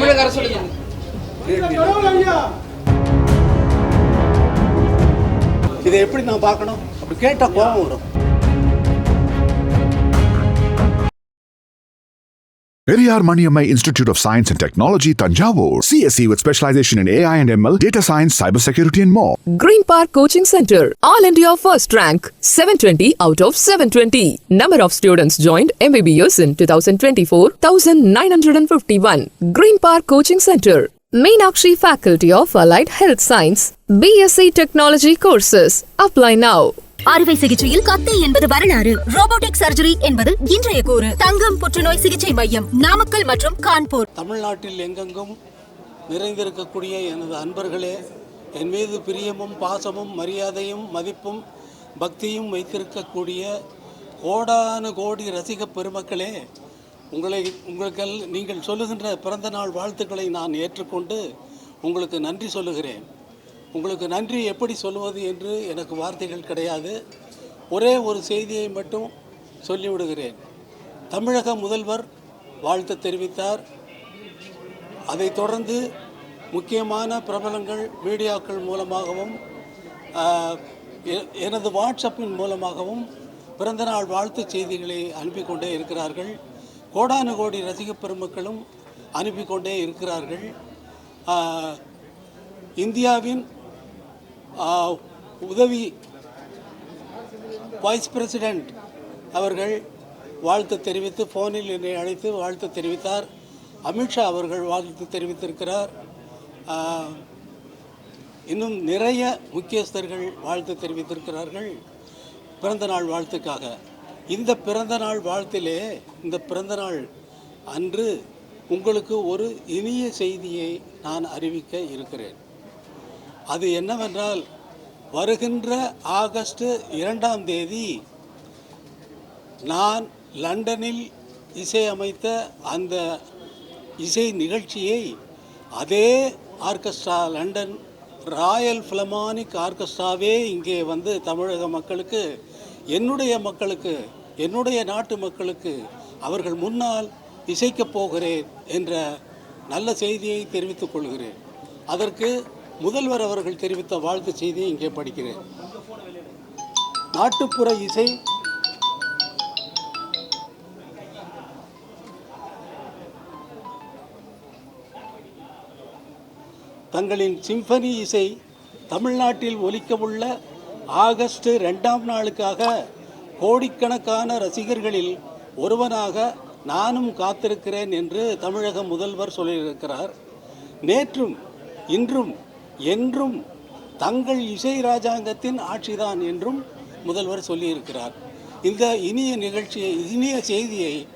தமிழக அரசு இதை எப்படி நான் பார்க்கணும்? அப்படி கேட்டால் கோபம் வரும். Periyar Maniammai Institute of Science and Technology, Tanjavur, CSE with specialization in AI and ML, data science, cybersecurity, and more. Green Park Coaching Center, All into your First Rank, 720 out of 720. Number of students joined MBBS in 2024, 1951. Green Park Coaching Center, Meenakshi Faculty of Allied Health Science, BSc Technology Courses. Apply now. அறுவை சிகிச்சையில் கத்தை என்பது வரலாறு. Robotic surgery என்பது இன்றைய கூறு. தங்கம் புற்றுநோய் சிகிச்சை மையம் நாமக்கல் மற்றும் கான்பூர். தமிழ்நாட்டில் எங்கெங்கும் நிறைந்திருக்கக்கூடிய எனது அன்பர்களே என் மீது பிரியமும் பாசமும் மரியாதையும் மதிப்பும் பக்தியும் வைத்திருக்கக்கூடிய கோடானு கோடி ரசிக பெருமக்களே உங்களை உங்களுக்கு நீங்கள் சொல்லுகின்ற பிறந்த நாள் வாழ்த்துக்களை நான் ஏற்றுக்கொண்டு உங்களுக்கு நன்றி சொல்லுகிறேன். உங்களுக்கு நன்றி எப்படி சொல்லுவது என்று எனக்கு வார்த்தைகள் கிடையாது. ஒரே ஒரு செய்தியை மட்டும் சொல்லிவிடுகிறேன். தமிழக முதல்வர் வாழ்த்து தெரிவித்தார். அதைத் தொடர்ந்து முக்கியமான பிரபலங்கள் மீடியாக்கள் மூலமாகவும் எ- எனது வாட்ஸ்அப்பின் மூலமாகவும் பிறந்தநாள் வாழ்த்துச் செய்திகளை அனுப்பி கொண்டே இருக்கிறார்கள். கோடானு கோடி ரசிகப் பெருமக்களும் அனுப்பி கொண்டே இருக்கிறார்கள் இந்தியாவின் உதவி வைஸ் பிரசிடெண்ட் அவர்கள் வாழ்த்து தெரிவித்து ஃபோனில் என்னை அழைத்து வாழ்த்து தெரிவித்தார். அமித்ஷா அவர்கள் வாழ்த்து தெரிவித்திருக்கிறார். இன்னும் நிறைய முக்கியஸ்தர்கள் வாழ்த்து தெரிவித்திருக்கிறார்கள். பிறந்தநாள் வாழ்த்துக்காக. இந்த பிறந்தநாள் வாழ்த்திலே இந்த பிறந்தநாள் அன்று உங்களுக்கு ஒரு இனிய செய்தியை நான் அறிவிக்க இருக்கிறேன். அது என்னவென்றால் வருகின்ற ஆகஸ்ட் இரண்டாம் தேதி நான் லண்டனில் இசையமைத்த அந்த இசை நிகழ்ச்சியை அதே ஆர்கெஸ்ட்ரா லண்டன் ராயல் ஃபிலமானிக் ஆர்கெஸ்ட்ராவே இங்கே வந்து தமிழக மக்களுக்கு என்னுடைய மக்களுக்கு என்னுடைய நாட்டு மக்களுக்கு அவர்கள் முன்னால் இசைக்கப் போகிறேன் என்ற நல்ல செய்தியை தெரிவித்துக் கொள்கிறேன். அதற்கு முதல்வர் அவர்கள் தெரிவித்த வாழ்த்து செய்தியை இங்கே படிக்கிறேன். நாட்டுப்புற இசை. தங்களின் சிம்பனி இசை தமிழ்நாட்டில் ஒலிக்கவுள்ள ஆகஸ்ட் ரெண்டாம் நாளுக்காக கோடிக்கணக்கான ரசிகர்களில் ஒருவனாக நானும் காத்திருக்கிறேன் என்று தமிழக முதல்வர் சொல்லியிருக்கிறார். நேற்றும் இன்றும் என்றும் தங்கள் இசை ராஜாங்கத்தின் ஆட்சிதான் என்றும் முதல்வர் சொல்லியிருக்கிறார். இந்த இனிய நிகழ்ச்சியை இனிய செய்தியை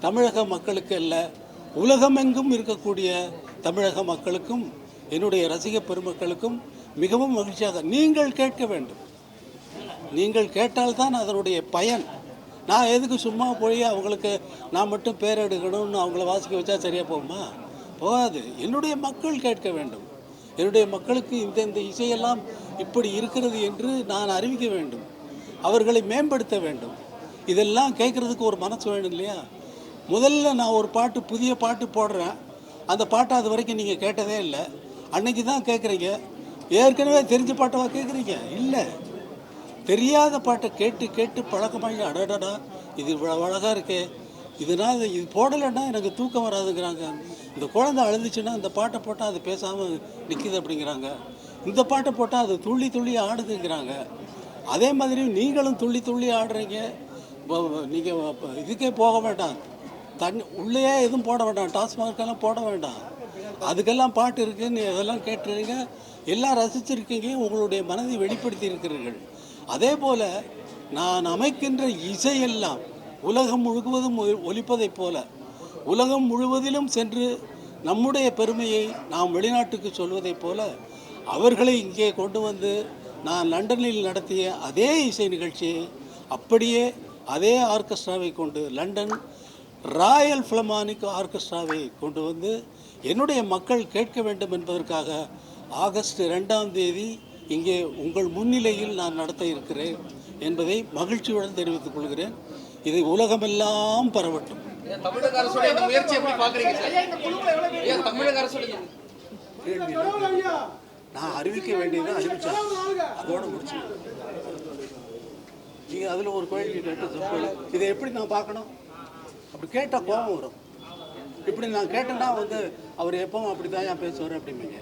தமிழக மக்களுக்கு அல்ல உலகமெங்கும் இருக்கக்கூடிய தமிழக மக்களுக்கும் என்னுடைய ரசிக பெருமக்களுக்கும் மிகவும் மகிழ்ச்சியாக நீங்கள் கேட்க வேண்டும். நீங்கள் கேட்டால்தான் அதனுடைய பயன். நான் எதுக்கு சும்மா போய் அவங்களுக்கு நான் மட்டும் பேர் எடுக்கணும்னு அவங்கள வாசிக்க வச்சா சரியாக போகுமா? போகாது. என்னுடைய மக்கள் கேட்க வேண்டும். என்னுடைய மக்களுக்கு இந்த இந்த இசையெல்லாம் இப்படி இருக்கிறது என்று நான் அறிவிக்க வேண்டும். அவர்களை மேம்படுத்த வேண்டும். இதெல்லாம் கேட்குறதுக்கு ஒரு மனசு வேணும் இல்லையா? முதல்ல நான் ஒரு பாட்டு புதிய பாட்டு போடுறேன். அந்த பாட்டை அது வரைக்கும் நீங்கள் கேட்டதே இல்லை. அன்னைக்கு தான் கேட்குறீங்க. ஏற்கனவே தெரிஞ்ச பாட்டவா கேட்குறீங்க? இல்லை. தெரியாத பாட்டை கேட்டு கேட்டு பழக்கமாகி அடடடா இது இவ்வளோ அழகாக இருக்கே. இதனால் இது போடலைன்னா எனக்கு தூக்கம் வராதுங்கிறாங்க. இந்த குழந்தை அழுதுச்சுன்னா இந்த பாட்டை போட்டால் அது பேசாமல் நிற்கிது அப்படிங்கிறாங்க. இந்த பாட்டை போட்டால் அது துள்ளி துள்ளி ஆடுதுங்கிறாங்க. அதே மாதிரி நீங்களும் துள்ளி துள்ளி ஆடுறீங்க. நீங்கள் இதுக்கே போக வேண்டாம். தண்ணி உள்ளேயே எதுவும் போட வேண்டாம். டாஸ்மார்க்கெல்லாம் போட வேண்டாம். அதுக்கெல்லாம் பாட்டு இருக்குன்னு அதெல்லாம் கேட்டுருங்க எல்லாம் ரசிச்சிருக்கீங்க. உங்களுடைய மனதை வெளிப்படுத்தி இருக்கிறீர்கள். அதே போல் நான் அமைக்கின்ற இசையெல்லாம் உலகம் முழுவதும் ஒ- ஒலிப்பதைப் போல உலகம் முழுவதிலும் சென்று நம்முடைய பெருமையை நாம் வெளிநாட்டுக்கு சொல்வதைப் போல அவர்களை இங்கே கொண்டு வந்து நான் லண்டனில் நடத்திய அதே இசை நிகழ்ச்சியை அப்படியே அதே ஆர்கெஸ்ட்ராவை கொண்டு லண்டன் ராயல் ஃபிலமானிக் ஆர்கெஸ்ட்ராவை கொண்டு வந்து என்னுடைய மக்கள் கேட்க வேண்டும் என்பதற்காக ஆகஸ்ட் ரெண்டாம் தேதி இங்கே உங்கள் முன்னிலையில் நான் நடத்த இருக்கிறேன் என்பதை மகிழ்ச்சியுடன் தெரிவித்துக் கொள்கிறேன். இதை உலகமெல்லாம் பரவட்டும். தமிழக அரசுடைய இந்த முயற்சி எப்படி பாக்குறீங்க சார்? ஏன் தமிழக அரசுடைய. நான் அறிவிக்க வேண்டியதை அறிவிச்சேன். அதோட முடிச்சு நீங்க அதுல ஒரு கேள்வி கேட்டு. இதை எப்படி நான் பார்க்கணும்? அப்படி கேட்டா கோபம் வரும். இப்படி நான் கேட்டேன்னா வந்து அவர் எப்பவும் அப்படிதான் ஏன் பேசுவார் அப்படிம்பீங்க.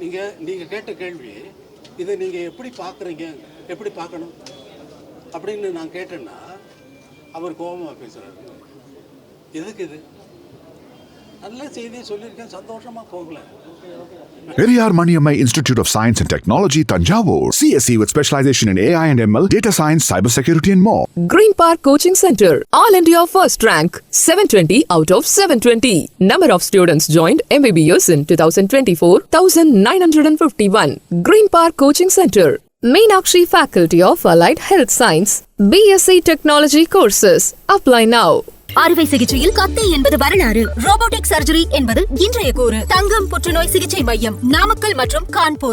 நீங்க நீங்க கேட்ட கேள்வி இதை நீங்க எப்படி பார்க்குறீங்க? எப்படி பார்க்கணும்? அப்படின்னு நான் கேட்டேன்னா அவர் கோபமாக பேசுறாரு எதுக்கு இது நல்ல செய்தியை சொல்லியிருக்கேன் சந்தோஷமா போகல Periyar Maniammai Institute of Science and Technology, Tanjavur. CSE with specialization in AI and ML, data science, cybersecurity, and more. Green Park Coaching Center, All India First Rank, 720 out of 720. Number of students joined MBBS in 2024, 1951. Green Park Coaching Center, Meenakshi faculty of allied health science BSc technology courses apply now அறுவை சிகிச்சையில் கத்தை என்பது வரலாறு. Robotic surgery என்பது இன்றைய கூறு. தங்கம் புற்றுநோய் சிகிச்சை மையம் நாமக்கல் மற்றும் கான்பூர்.